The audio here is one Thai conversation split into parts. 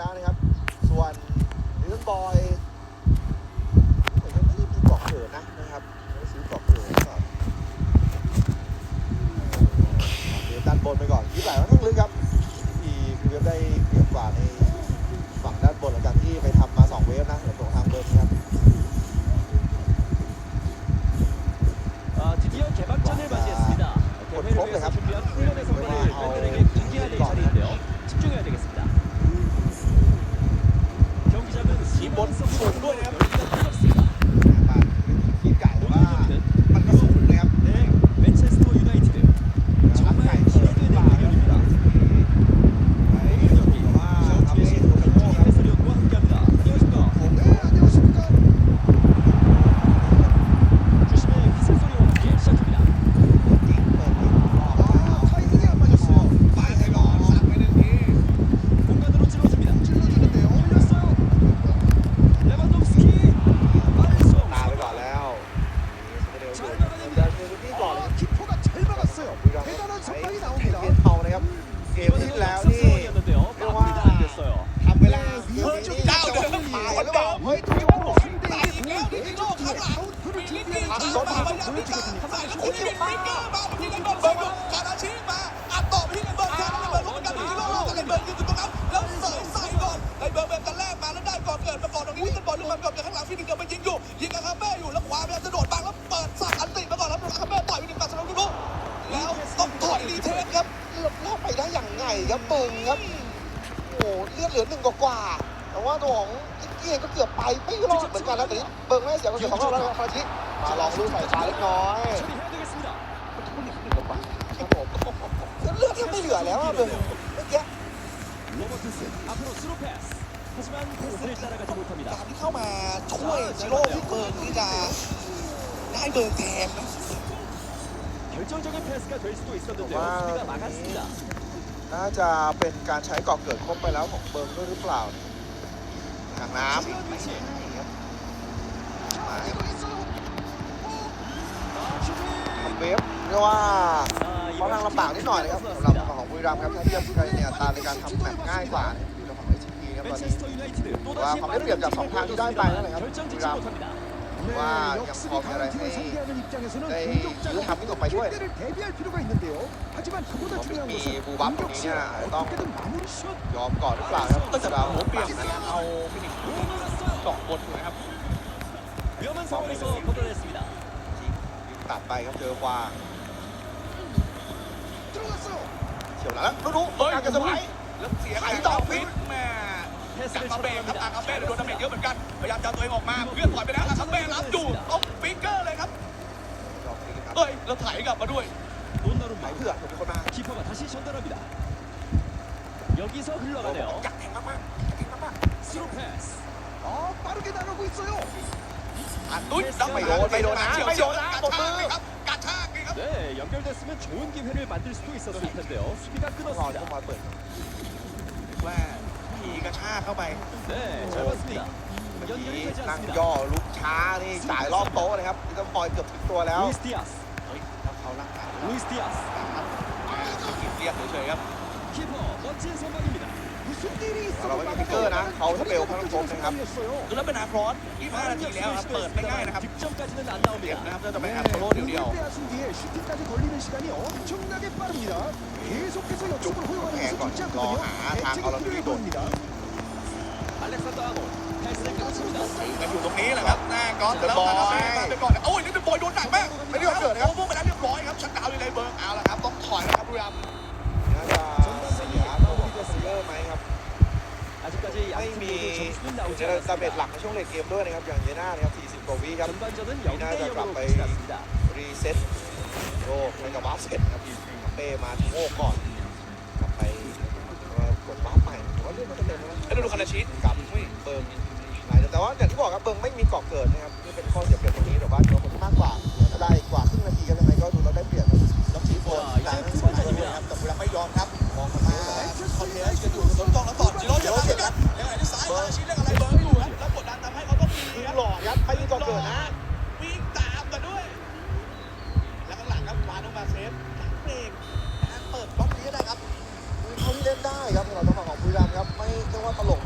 แล้วนะครับ ส่วนลิเวนบอยเหมือนยังไม่ได้มีกรอกเกิดนะนะครับไม่ได้ซื้อกรอกเกิดก่อนเดี๋ยวด้านบนไปก่อนยิบไหลค่อนข้างลึกครับที่คือเวฟได้เปรียบกว่าในฝั่งด้านบนหลังจากที่ไปทำมาสองเวฟนะสำหรับตรงทางเบิร์นนะครับ 아, 드디어 개막전을 맞이했습니다. 대회를 위해서 준비한 훈련 ครับเบิงครับ โอ้โหเลือดเหลือหนึ่งกว่าแต่ว่าตัวของ เองก็เกือบไปไม่รอดเหมือนกันแล้วแต่นี้เบิร์กไม่เสียก็เสียสองรอบแล้วคาราชิมาลองลูกใส่ชาเล็กน้อยครับเลือกที่ไม่เหลือแล้วเบิเมื่อกี้การที่เข้ามาช่วยจิโร่ที่เบิร์กที่จะได้เบิร์กแทนน่าน่าจะเป็นการใช้กอกเกิดครบไปแล้วของเบิร์กด้วยหรือเปล่า กลางน้ำมาเบฟเรียกว่าค่านข้างลำบากนิดหน่อยนะครับสำหรับของบุรีรัมครับถ้าเทียบกันเนี่ยตาในการทำแมตง่ายกว่าอยู่ระหว่างเอชพีครับตอนนี้ว่าความได้เปรียบจากสองทางที่ได้ไปนั่นแหละครับวีรัมว่ายังพอมีอะไรให้ได้ยื้อทำให้ต่อไปด้วย ผมมีบูบัฟตรงนี้นะต้องยอมก่อนหรือเปล่าครับก็จะเอาเปลี่ยนนะเอาฟินิกสองคนถูกไหมครับเบี้ยวมันสองไปเลยตัดไปครับเจอควาเฉียวหลังแล้วรู้เฮ้ยกระสไพแล้วเสียงไอต่อฟิตแม่จักรเบนครับอาคาเบ้โดนดาเมจเยอะเหมือนกันพยายามจะตัวเองออกมาเพื่อถอยไปแล้วอาคาเบ้รับอยู่ต้องฟิกเกอร์เลยครับเอ้ยแล้วถ่ายกลับมาด้วย ไหน 돈나룸마 เพื่อนมีคนมา 키퍼가 다시 전달합니다. 여기서 흘러가네요. อยากแทงมากๆอยากแทงมาก 스루 패스. 아, 빠르게 나가고 있어요. อัดตุ้ยรับ ไม่โดนไม่โดนนะไม่โดนนะ กระ ปรบ ชา มือกครับกระชากนี่ครับ 네, 연결됐으면 좋은 기회를 만들 수도 있었을 텐데요. 수비가 ๆรอด 끊었습니다. เข้ามาเปิด ว่ามีกระชากเข้าไป 네, 잘 봤습니다. เมื่อกี้ 연결이 되지 นั่ง 않습니다. ย่อลุกช้านี่จ่ายรอบโต๊ะนะครับนี่ต้องปล่อยเกือบถึงตัวแล้ว 루이스 디아스. 루이스 디아스. เรียกเฉยๆครับ 키퍼 멋진 선방입니다. 무슨 일이 있어도 아, 왜 피커나? 가운데 빼고 하는 거 없네, 감. 였어요 คือแล้วเป็นอาร์ครอส25 นาทีแล้วครับ เปิดไม่ง่ายนะครับ 득점까지는 안 เก็บ 나옵니다. นะครับน่าจะเป็นอาร์โคโรเดียว 공을 빼앗은 뒤에 슈팅까지 걸리는 시간이 엄청나게 빠릅니다. 계속해서 역습을 허용하는 것은 건 좋지 너 않거든요. 아, 다 대책이 걸어 필요해 들이고. 보입니다. อยู่ตรงนี้แหละครับหน้าก็อตแล้วแต่ลไปก่อนนโอ้ยนี่เป็นบอยโดนหนักมากไม่ได้เกิดนะครับโอ้โหไปแล้วเรียบร้อยครับชักดาวน์เลยเบิร์กเอาละครับต้องถอยนะครับบุรย์น่าจซียต้องที่จะเสีไหมครับไม่มีเจอดาเบตหลักในช่วงเลกเกมด้วยนะครับอย่างเยน่านะครับ40กว่าวิครับน่าจะกลับไปรีเซ็ตโอ้ไม่กับบ้าเสร็จครับเป้มาโง่ก่อนกลับไปกดบ้าใหม่ผมว่าเรื่องมันจะเป็นนะแล้วดูคาราชิตกับเบิร์ก ว่าอย่างที่บอกครับเบิงไม่มีเกาะเกิดนะครับนี่เป็นข้อเสียเปรียบตรงนี้แต่ว่าตัวคนที่มากกว่าถ้าได้กว่าครึ่งนาทีกันยังไงก็ดูเราได้เปรียบครับแล้วชี้โฟนแต่ไม่สนใจเลยครับแต่บุรีรัมย์ไม่ยอมครับมองกันมาคอนเทนต์กันอยู่สนกองแล้วตอดจิโร่จะมาครับยังไงที่ซ้ายคาราชิเรียกอะไรเบิร์กอยู่ครับแล้วกดดันทำให้เขาต้องยิงคือครับหล่อครับใครมีเกาะเกิดนะวิ่งตามมาด้วย แล้วข้างหลังครับวานออกมาเซฟหลังเบรกนะเปิดบล็อกนี้ได้ครับคือเขาที่เล่นได้ครับสำหรับทางฝั่งของบุรีรัมย์ครับไม่เรียกว่าตลกไ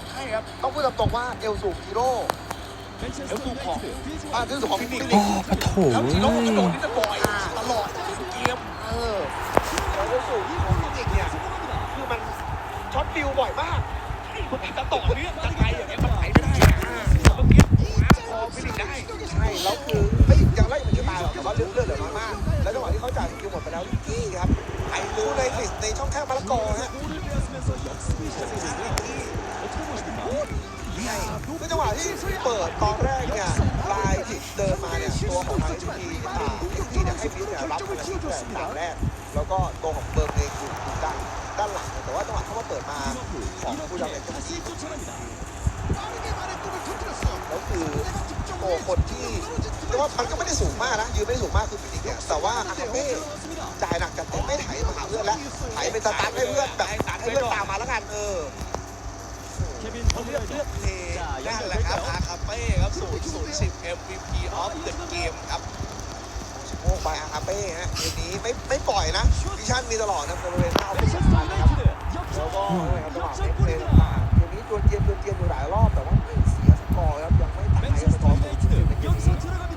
ให้ครับ ต้องพูดตามตรงว่าเอลสูบฮีโร่เอลสูของอ่าเอลสูของพี่ปิ๊กโอ้โหแล้วฮีโร่ก็โดนี่จะบ่อยตลอดเกมเออเอลสูของพี่ปิ๊กเนี่ยคือมันช็อตฟิลบ่อยมากจะต่อเนื่องจะไปอย่างเงี้ยมันไปไม่ได้ต้องเก็บพอฟิลิปได้ใช่แล้วคือเฮ้ยยังไล่มันจะตายหรอแต่ว่าเลือดเลือดเหลือมากแล้วจังหวะที่เขาจ่ายสกิวหมดไปแล้วนี่ครับไอ้รู้ในในช่องแคบมะละกอฮะ ในจังหวะที่เปิดตอนแรกเนี่ยลายที่เดินมาเนี่ยตัวของทางจุทีทีเนี่ยให้พีเนี่ยรับคนละทีแต่สแรกแล้วก็ตัวของเบิร์กเองอยู่ด้านด้านหลังแต่ว่าจังหวะเขามาเปิดมาของผู้ชายเนี่ล้วคือโอ้คนที่แต่ว่ามันก็ไม่ได้สูงมากนะยืนไม่สูงมากคือปีนี้เนี่ยแต่ว่าอาเม่จ่ายหนักจัดเต็มไม่ไถมาหาเพื่อนแล้วไถเป็นสตาร์ทให้เพื่อนแบบให้เพื่อนตามมาแล้วกันเออ เลือกเลือกเพลงนั่นแหละครับอาคาเป้ครับสูตรสูตรสิบ MVP of the game ครับโอ้ไปอาคาเป้ฮะเทีนี้ไม่ไม่ปล่อยนะวิชั่นมีตลอดนะบริเวณหน้าออฟฟิศนะครับแล้วก็จังหวะเล่นเพลงต่าเทีนี้จวนเจียนจวนเจียนอยู่หลายรอบแต่ว่าไม่เสียสกอร์ครับยังไม่ตายสกอร์เลยในเกมนี้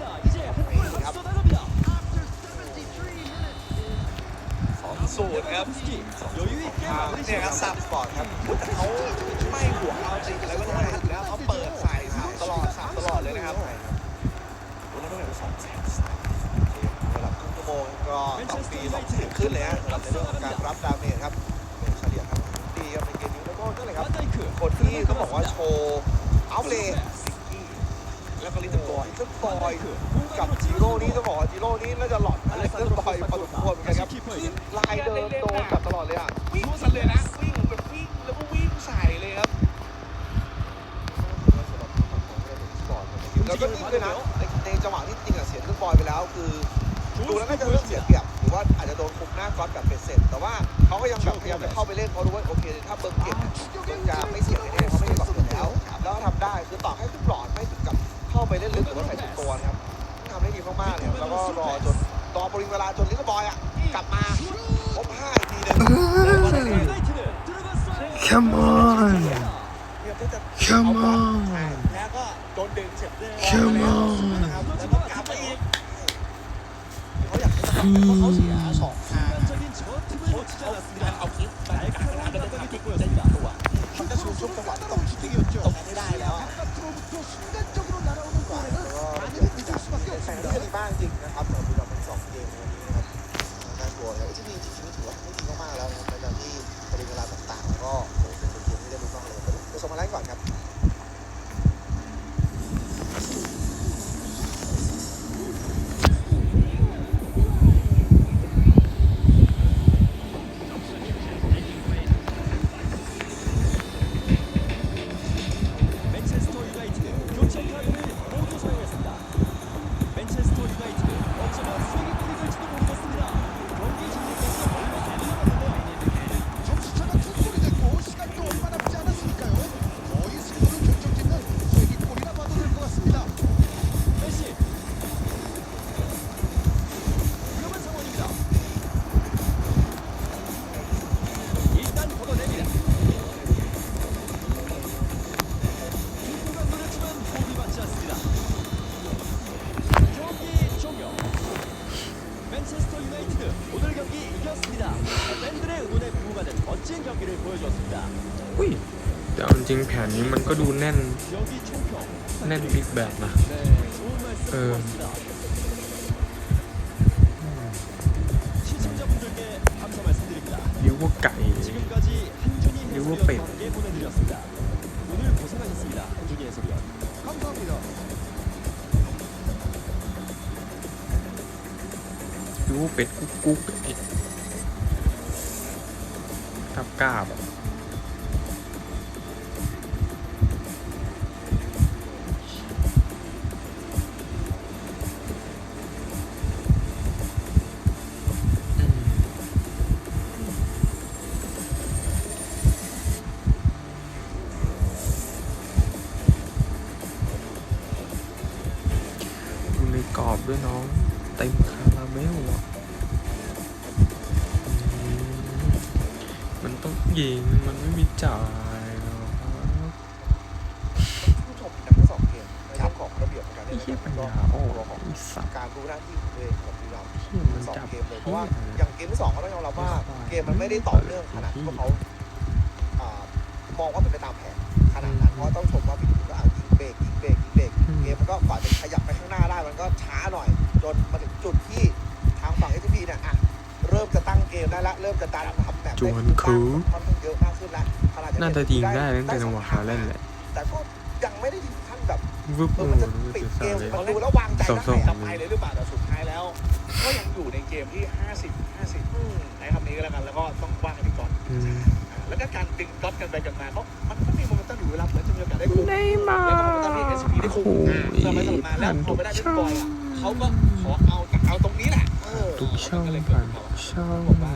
ครับเนี่ยครับซับสปอร์ตครับแต่เขาไม่หัวเอาจริงแล้วก็ได้แล้วเขาเปิดใส่สามตลอดสามตลอดเลยนะครับวันนั้นเท่าไหร่สองแสนสามระดับครึ่งชั่วโมงก็ต้องปีสองสิบขึ้นเลยฮะสำหรับในเรื่องของการรับดาวเมจครับเป็นเฉลี่ยครับดีครับในเกมนี้แล้วก็นั่นแหละครับคนที่เขาบอกว่าโชว์เอาเลย แล้วก็ลิตรกอยซึ่งบอยกับจิโร่นี่ต้องบอกว่าจิโร่นี่น่าจะหลอดอะไรลิตรกอยพอสมควรเหมือนกันครับลายเดินโดนแบบตลอดเลยอะวิ่งสันเลยนะวิ่งแบบวิ่งแล้วก็วิ่งใส่เลยครับแล้วก็นี่เลยนะในจังหวะที่จริงเสียซึ่งบอยไปแล้วคือดูแล้วน่าจะเลือกเสียเปรียบหรือว่าอาจจะโดนคุกหน้าก๊อตแบบเป็นเสร็จ แต่ว่าเขาก็ยังแบบพยายามจะเข้าไปเล่นเพราะรู้ว่าโอเคถ้าเบิร์กเก็บจะไม่เสียแน่ๆเขาไม่ได้บลอกอยู่แล้ว แล้วทำได้คือต่อให้ทุกหลอดไม่ถึงกับาไปเล่นลึกหรือว่าใส่สุดตัวครับทำได้ดีมากๆเลยแล้วก็รอจนรอปริเวลาจนลิเกบอยอะกลับมาครบห้าทีหนึ่ Come on Come on Come on แล้วก็าเขาอยากให้เขาเสียสองทางเขาจะชูชุบจังหวะตรงที่ตรงนั้ได้แล้ว แข่งก็มีบ้างจริงนะครับผม นี้มันก็ดูแน่น แน่นพิกแบบนะ เออนิ้วว่าไก่นิ้วว่าเป็ดนิ้วเป็ดกุ๊กกุ๊กกับกาบอ่ ด้วยน้องเต็มคาราเมลอะอืมมันต้องยิง มันไม่มีจ่ายหรอกครับผู้ชมทั้งสองเกมในเรื่องของระเบียบในการไอ้เล่นเหี้ยนะคปัรับญก็ญาอ่อตัวนของไอ้สัตว์การรู้หน้าที่ของตัวเองกับบุรีรัมย์เหี้ยมันสองจับเกมเลยเพราะว่าเหี้ยอย่างเกมที่สองก็ต้องยอมรับว่าเกมมันไม่ได้ต่อเนื่องขนาดที่พวกเขาอ่ามองว่าเป็นไปตามแผนขนาดนั้นเพราะต้องชมว่าปีนี้ก็เอายิง เบรกยิงเบรกยิงเบรกเกมมันก็กว่าจะขยับไปข้างหน้าได้มันก็ช้าหน่อย จนมาถึงจุดที่ทางฝั่งเอทีพีเนี่ยอะเริ่มจะตั้งเกมได้ละเริ่มจะดันทำแบบจวนได้คูค่อนข้างเยอะมากขึ้นแล้วขณะที่น่าจะยิงได้ตั้งแต่จังหวะขาเล่นแหละแต่ก็ยังไม่ได้ถึงขั้นแบบวึบเอโอ้อโหมันจะรู้ปิดสึกเกสามเลย มันดูแล้ววางใจได้ส่งๆอะจะไปเลยหรือเปล่าแต่สุดท้ายแล้ว ก็ยังอยู่ในเกมที่ 50 50อืมใช้คำนี้ก็แล้วกันแล้วก็ต้องว่างกันที่ก่อน อืมอ่าแล้วก็การดึงก๊อตกันไปกันมาเพราะมันก็ มีโมเมนตัมอยู่เวลาเหมือนจะมีโอกาสได้คุมได้มาแล้วก็โมเมนตัมที่ SCP ได้คุมโอ้โหอ่าเสมาแล้วผ่านพทุอกไม่ได้เป็นช่องบอยอะเขาก็ขอเอาเอาตรงนี้แหละเออทุกช่องมันก็เลยเกิดผ่านทุกช่อง